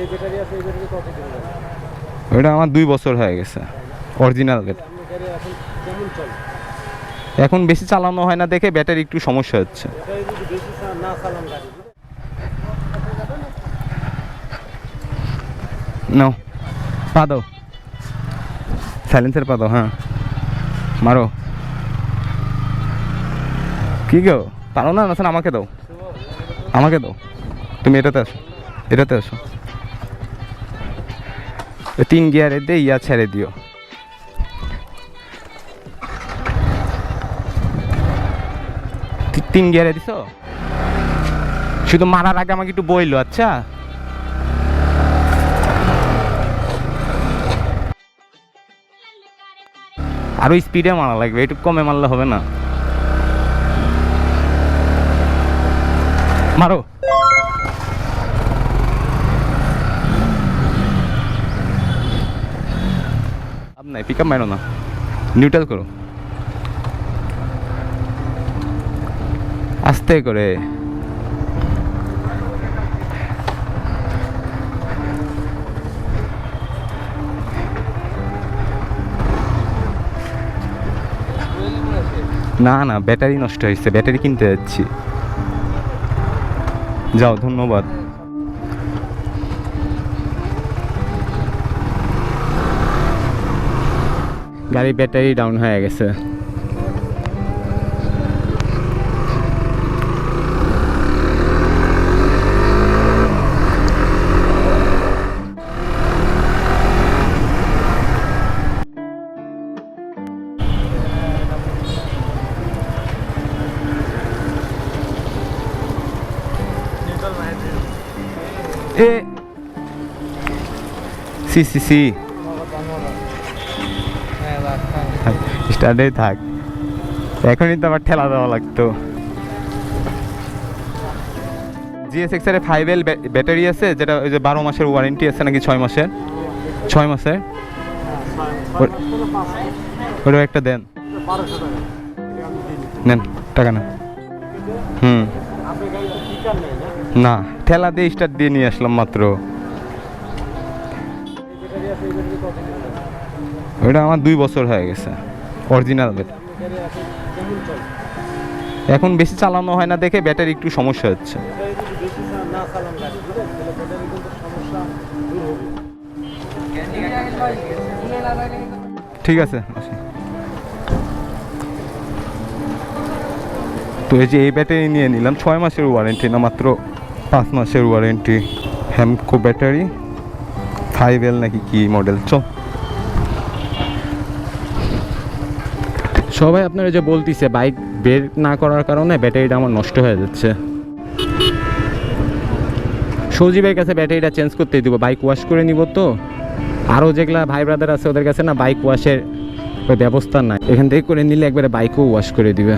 এই ব্যাটারি আছে এই ব্যাটারি কত দিন যাবে আমার দুই বছর হয়ে গেছে অরিজিনাল ব্যাটারি এখন বেশি চালানো হয় না দেখে ব্যাটারি একটু সমস্যা হচ্ছে। নাও পা দাও। সাইলেন্সের পা দাও হ্যাঁ। মারো। কি গো? পারো না না আমাকে দাও। আমাকে দাও। তুমি এটাতে আসো এটাতে আসো। তিন গিয়ারে দিয়ে ইয়া ছেড়ে দিও। তিন গিয়ারে দিছো? শুধু মারার আগে আমাকে একটু বইলো আচ্ছা? আরও স্পিডে মারা লাগবে, একটু কমে মারলে হবে না। মারো। নাই পিক আপ মারো না। নিউট্রাল করো আস্তে করে না না ব্যাটারি নষ্ট হয়েছে ব্যাটারি কিনতে যাচ্ছি। যাও, ধন্যবাদ। গাড়ির ব্যাটারি ডাউন হয়ে গেছে এ সি সি সি স্টার্টে থাক। এখনই তো আবার ঠেলা দেওয়া লাগতো। জিএসএক্স এর ফাইভ এল ব্যাটারি আছে, যেটা ওই যে বারো মাসের ওয়ারেন্টি আছে নাকি ছয় মাসের? ছয় মাসের? ওটা একটা দেন। নেন, টাকা না হুম। না, ঠেলা দিয়ে স্টার্ট দিয়ে নিয়ে আসলাম মাত্র। ওইটা আমার দুই বছর হয়ে গেছে অরিজিনাল ব্যাটারি এখন বেশি চালানো হয় না দেখে ব্যাটারি একটু সমস্যা হচ্ছে। ঠিক আছে তো এই যে এই ব্যাটারি নিয়ে নিলাম, ছয় মাসের ওয়ারেন্টি না, মাত্র পাঁচ মাসের warranty Hamko battery five L নাকি কি মডেল চল। সবাই আপনারা যে বলতিছে বাইক বের না করার কারণে ব্যাটারিটা আমার নষ্ট হয়ে যাচ্ছে। সজীবের কাছে ব্যাটারিটা চেঞ্জ করতেই দিব বাইক ওয়াশ করে নিব তো। আরও যেগুলা ভাই ব্রাদার আছে, ওদের কাছে না বাইক ওয়াশের ওই ব্যবস্থা নাই। এখান থেকে করে নিলে একবারে বাইকও ওয়াশ করে দিবে।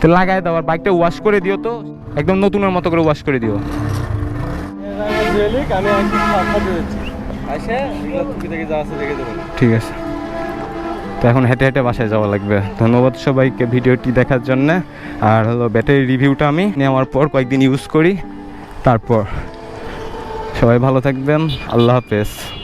তো লাগাই দাও, আর বাইকটা ওয়াশ করে দিও তো। একদম নতুনের মতো করে ওয়াশ করে দিও। আমি ঠিক আছে। তো এখন হেঁটে হেঁটে বাসায় যাওয়া লাগবে। ধন্যবাদ সবাইকে ভিডিওটি দেখার জন্য। আর হলো ব্যাটারি রিভিউটা আমি নেওয়ার পর কয়েকদিন ইউজ করি। তারপর সবাই ভালো থাকবেন। আল্লাহ হাফেজ।